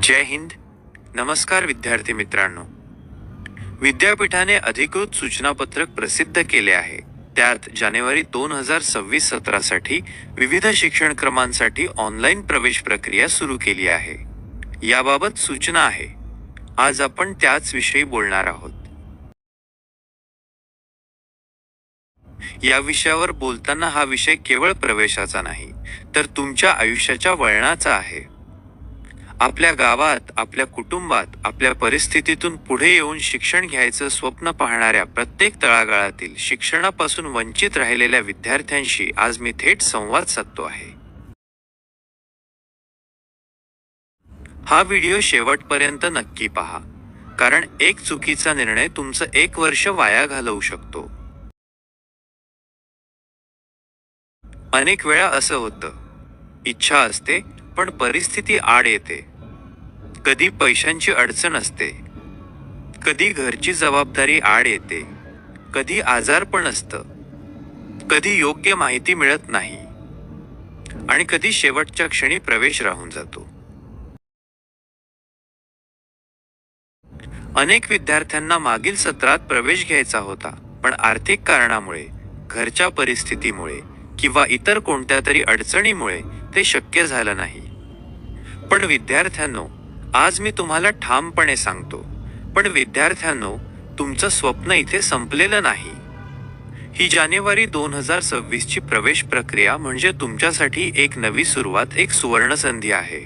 जय हिंद. नमस्कार विद्यार्थी मित्रांनो. विद्यापीठाने अधिकृत सूचनापत्रक प्रसिद्ध केले आहे. त्यात जानेवारी दोन हजार सव्वीस सतरासाठी विविध शिक्षण क्रमांसाठी ऑनलाईन प्रवेश प्रक्रिया सुरू केली आहे. याबाबत सूचना आहे. आज आपण त्याच विषयी बोलणार आहोत. या विषयावर बोलताना हा विषय केवळ प्रवेशाचा नाही तर तुमच्या आयुष्याच्या वळणाचा आहे. आपल्या गावात आपल्या कुटुंबात आपल्या परिस्थितीतून पुढे येऊन शिक्षण घ्यायचं स्वप्न पाहणाऱ्या प्रत्येक तळागाळातील शिक्षणापासून वंचित राहिलेल्या विद्यार्थ्यांशी आज मी थेट संवाद साधतो आहे. हा व्हिडिओ शेवटपर्यंत नक्की पहा कारण एक चुकीचा निर्णय तुमचं एक वर्ष वाया घालवू शकतो. अनेक वेळा असं होतं. इच्छा असते पण परिस्थिती आड येते. कधी पैशांची अडचण असते कधी घरची जबाबदारी आड येते कधी आजारपण असतं कधी योग्य माहिती मिळत नाही आणि कधी शेवटच्या क्षणी प्रवेश राहून जातो. अनेक विद्यार्थ्यांना मागील सत्रात प्रवेश घ्यायचा होता पण आर्थिक कारणामुळे घरच्या परिस्थितीमुळे किंवा इतर कोणत्या तरी अडचणीमुळे ते शक्य झालं नाही. पण विद्यार्थ्यांनो आज मी तुम्हाला ठामपणे सांगतो पण विद्यार्थ्यांनो तुमचं स्वप्न इथे संपलेलं नाही. ही जानेवारी दोन हजार सव्वीसची प्रवेश प्रक्रिया म्हणजे तुमच्यासाठी एक नवी सुरुवात एक सुवर्ण संधी आहे.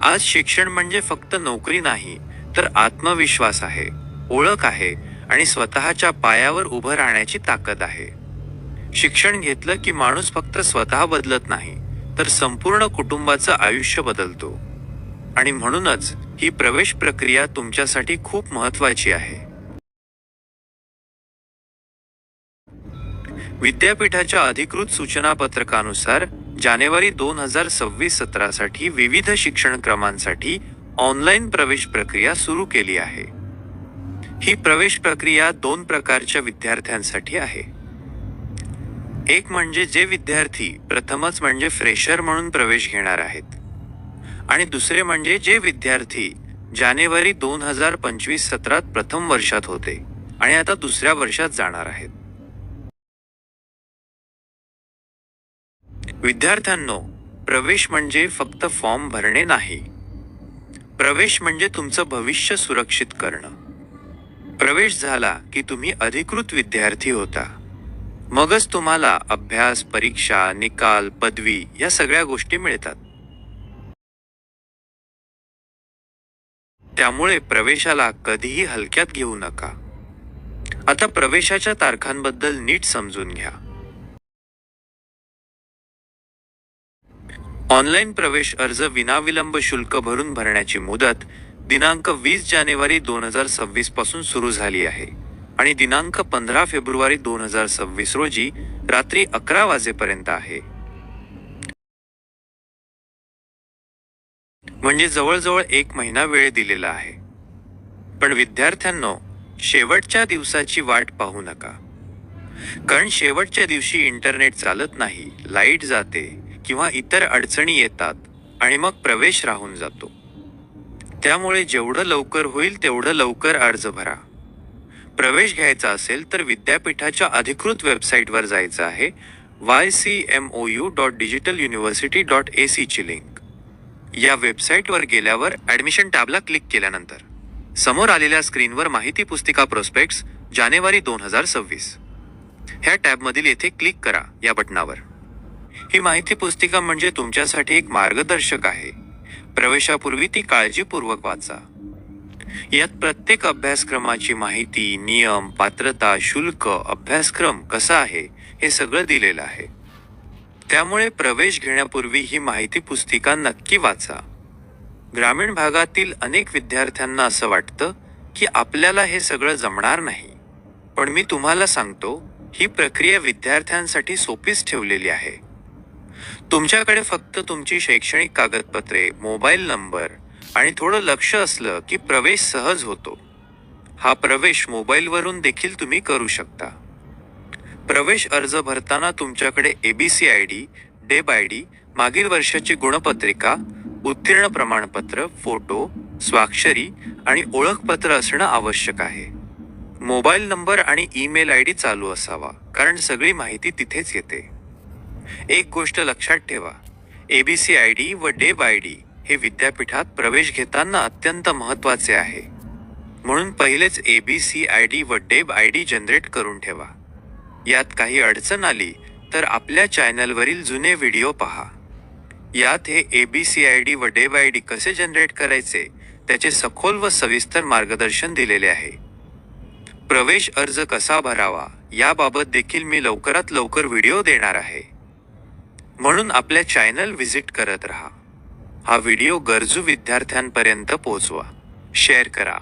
आज शिक्षण म्हणजे फक्त नोकरी नाही तर आत्मविश्वास आहे ओळख आहे आणि स्वतःच्या पायावर उभं राहण्याची ताकद आहे. शिक्षण घेतलं की माणूस फक्त स्वतः बदलत नाही. तर संपूर्ण कुटुंबाचं आयुष्य बदलतो. आणि म्हणूनच ही प्रवेश प्रक्रिया तुमच्यासाठी खूप महत्वाची आहे. विद्यापीठाच्या अधिकृत सूचना पत्रकानुसार जानेवारी दोन हजार सव्वीस सतरासाठी विविध शिक्षण क्रमांसाठी ऑनलाईन प्रवेश प्रक्रिया सुरू केली आहे. ही प्रवेश प्रक्रिया दोन प्रकारच्या विद्यार्थ्यांसाठी आहे. एक म्हणजे जे विद्यार्थी प्रथमच म्हणजे फ्रेशर म्हणून प्रवेश घेणार आहेत. आणि दुसरे म्हणजे जे विद्यार्थी जानेवारी दोन हजार पंचवीस सत्रात प्रथम वर्षात होते आणि आता दुसऱ्या वर्षात जाणार आहेत. विद्यार्थ्यांनो प्रवेश म्हणजे फक्त फॉर्म भरणे नाही. प्रवेश म्हणजे तुमचं भविष्य सुरक्षित करणं. प्रवेश झाला की तुम्ही अधिकृत विद्यार्थी होता. मगच तुम्हाला अभ्यास परीक्षा निकाल पदवी या सगळ्या गोष्टी मिळतात. त्यामुळे प्रवेशाला कधीही हलक्यात घेऊ नका. आता प्रवेशाच्या तारखांबद्दल नीट समजून घ्या. ऑनलाईन प्रवेश अर्ज विनाविलंब शुल्क भरून भरण्याची मुदत दिनांक वीस जानेवारी दोन हजार सव्वीसपासून सुरू झाली आहे. आणि दिनांक पंधरा फेब्रुवारी दोन हजार सव्वीस रोजी रात्री अकरा वाजेपर्यंत आहे. म्हणजे जवळजवळ एक महिना वेळ दिलेला आहे. पण विद्यार्थ्यांनो शेवटच्या दिवसाची वाट पाहू नका. कारण शेवटच्या दिवशी इंटरनेट चालत नाही लाइट जाते किंवा इतर अडचणी येतात आणि मग प्रवेश राहून जातो. त्यामुळे जेवढं लवकर होईल तेवढं लवकर अर्ज भरा. प्रवेश घ्यायचा असेल तर विद्यापीठाच्या अधिकृत वेबसाईटवर जायचं आहे Y C M O U dot digital university dot A ची लिंक या वेबसाईटवर गेल्यावर ॲडमिशन टॅबला क्लिक केल्यानंतर. समोर आलेल्या स्क्रीनवर माहिती पुस्तिका प्रोस्पेक्ट्स जानेवारी दोन हजार सव्वीस. ह्या टॅबमधील येथे क्लिक करा या बटनावर ही माहिती पुस्तिका म्हणजे तुमच्यासाठी एक मार्गदर्शक आहे. प्रवेशापूर्वी ती काळजीपूर्वक वाचा. यात प्रत्येक अभ्यासक्रमाची माहिती नियम पात्रता शुल्क अभ्यासक्रम कसा आहे हे सगळं दिलेलं आहे. त्यामुळे प्रवेश घेण्यापूर्वी ही माहिती पुस्तिका नक्की वाचा. ग्रामीण भागातील अनेक विद्यार्थ्यांना असं वाटतं की आपल्याला हे सगळं जमणार नाही. पण मी तुम्हाला सांगतो ही प्रक्रिया विद्यार्थ्यांसाठी सोपीच ठेवलेली आहे. तुमच्याकडे फक्त तुमची शैक्षणिक कागदपत्रे मोबाईल नंबर आणि थोडं लक्ष असलं की प्रवेश सहज होतो. हा प्रवेश मोबाईलवरून देखील तुम्ही करू शकता. प्रवेश अर्ज भरताना तुमच्याकडे ABC I D DEB I D मागील वर्षाची गुणपत्रिका उत्तीर्ण प्रमाणपत्र फोटो स्वाक्षरी आणि ओळखपत्र असणं आवश्यक आहे. मोबाईल नंबर आणि ईमेल आय डी चालू असावा कारण सगळी माहिती तिथेच येते. एक गोष्ट लक्षात ठेवा. एबीसी आय डी व डेब आय डी हे विद्यापीठात प्रवेश घेताना अत्यंत महत्त्वाचे आहे. म्हणून पहिलेच A B C I D व डेब आय डी जनरेट करून ठेवा. यात काही अडचण आली तर आपल्या चॅनलवरील जुने व्हिडिओ पहा. यात हे A B C I D व डेब आय डी कसे जनरेट करायचे त्याचे सखोल व सविस्तर मार्गदर्शन दिलेले आहे. प्रवेश अर्ज कसा भरावा याबाबत देखील मी लवकरात लवकर व्हिडिओ देणार आहे. म्हणून आपल्या चॅनल व्हिजिट करत राहा. हा व्हिडिओ गरजू विद्यार्थ्यांपर्यंत पोहोचवा. शेअर करा.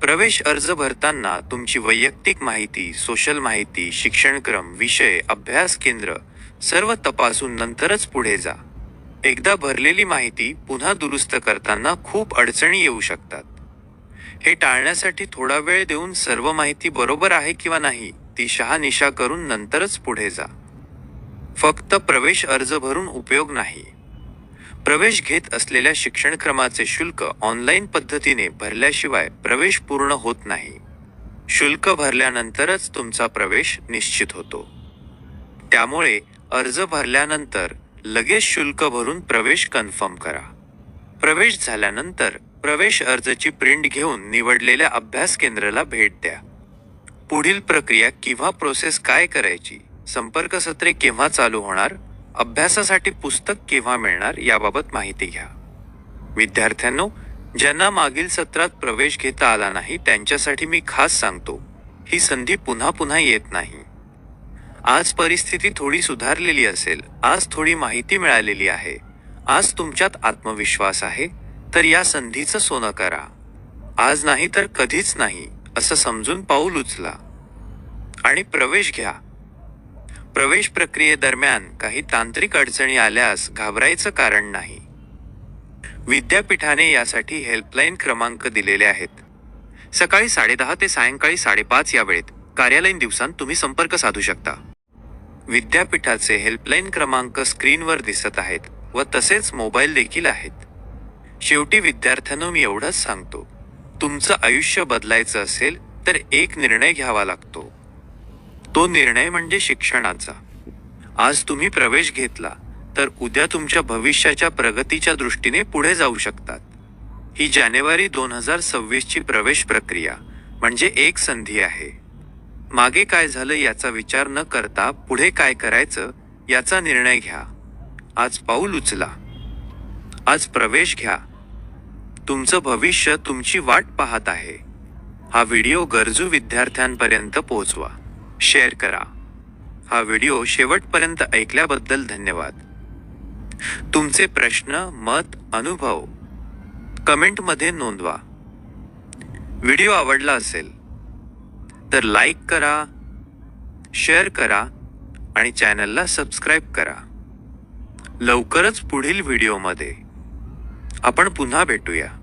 प्रवेश अर्ज भरताना तुमची वैयक्तिक माहिती सोशल माहिती शिक्षणक्रम विषय अभ्यास केंद्र सर्व तपासून नंतरच पुढे जा. एकदा भरलेली माहिती पुन्हा दुरुस्त करताना खूप अडचणी येऊ शकतात. हे टाळण्यासाठी थोडा वेळ देऊन सर्व माहिती बरोबर आहे किंवा नाही ती शहानिशा करून नंतरच पुढे जा. फक्त प्रवेश अर्ज भरून उपयोग नाही. प्रवेश घेत असलेल्या शिक्षणक्रमाचे शुल्क ऑनलाईन पद्धतीने भरल्याशिवाय प्रवेश पूर्ण होत नाही. शुल्क भरल्यानंतरच तुमचा प्रवेश निश्चित होतो. त्यामुळे अर्ज भरल्यानंतर लगेच शुल्क भरून प्रवेश कन्फर्म करा. प्रवेश झाल्यानंतर प्रवेश अर्जाची प्रिंट घेऊन निवडलेल्या अभ्यास केंद्राला भेट द्या. पुढील प्रक्रिया किंवा प्रोसेस काय करायची संपर्क सत्रे केव्हा चालू होणार अभ्यासासाठी पुस्तक केव्हा मिळणार याबाबत माहिती घ्या. विद्यार्थ्यांनो ज्यांना मागील सत्रात प्रवेश घेता आला नाही त्यांच्यासाठी मी खास सांगतो ही संधी पुन्हा पुन्हा येत नाही. आज परिस्थिती थोडी सुधारलेली असेल आज थोडी माहिती मिळालेली आहे आज तुमच्यात आत्मविश्वास आहे तर या संधीचं सोनं करा. आज नाही तर कधीच नाही असं समजून पाऊल उचला. आणि प्रवेश घ्या. प्रवेश प्रक्रियेदरम्यान काही तांत्रिक अडचणी आल्यास घाबरायचं कारण नाही. विद्यापीठाने यासाठी हेल्पलाईन क्रमांक दिलेले आहेत. सकाळी साडेदहा ते सायंकाळी साडेपाच या वेळेत कार्यालयीन दिवसांत तुम्ही संपर्क साधू शकता. विद्यापीठाचे हेल्पलाईन क्रमांक स्क्रीनवर दिसत आहेत व तसेच मोबाईल देखील आहेत. शेवटी विद्यार्थ्यांनो मी एवढंच सांगतो. तुमचं आयुष्य बदलायचं असेल तर एक निर्णय घ्यावा लागतो. तो निर्णय म्हणजे शिक्षणाचा. आज तुम्ही प्रवेश घेतला तर उद्या तुमच्या भविष्याच्या प्रगतीच्या दृष्टीने पुढे जाऊ शकतात. ही जानेवारी दोन हजार सव्वीसची प्रवेश प्रक्रिया म्हणजे एक संधी आहे. मागे काय झालं याचा विचार न करता पुढे काय करायचं याचा निर्णय घ्या. आज पाऊल उचला. आज प्रवेश घ्या. तुमचं भविष्य तुमची वाट पाहत आहे. हा व्हिडिओ गरजू विद्यार्थ्यांपर्यंत पोहोचवा. शेअर करा. हा व्हिडिओ शेवटपर्यंत ऐकल्याबद्दल धन्यवाद. तुमचे प्रश्न मत अनुभव कमेंटमध्ये नोंदवा. व्हिडिओ आवडला असेल तर लाईक करा शेअर करा आणि चॅनलला सबस्क्राईब करा. लवकरच पुढील व्हिडिओमध्ये आपण पुन्हा भेटूया.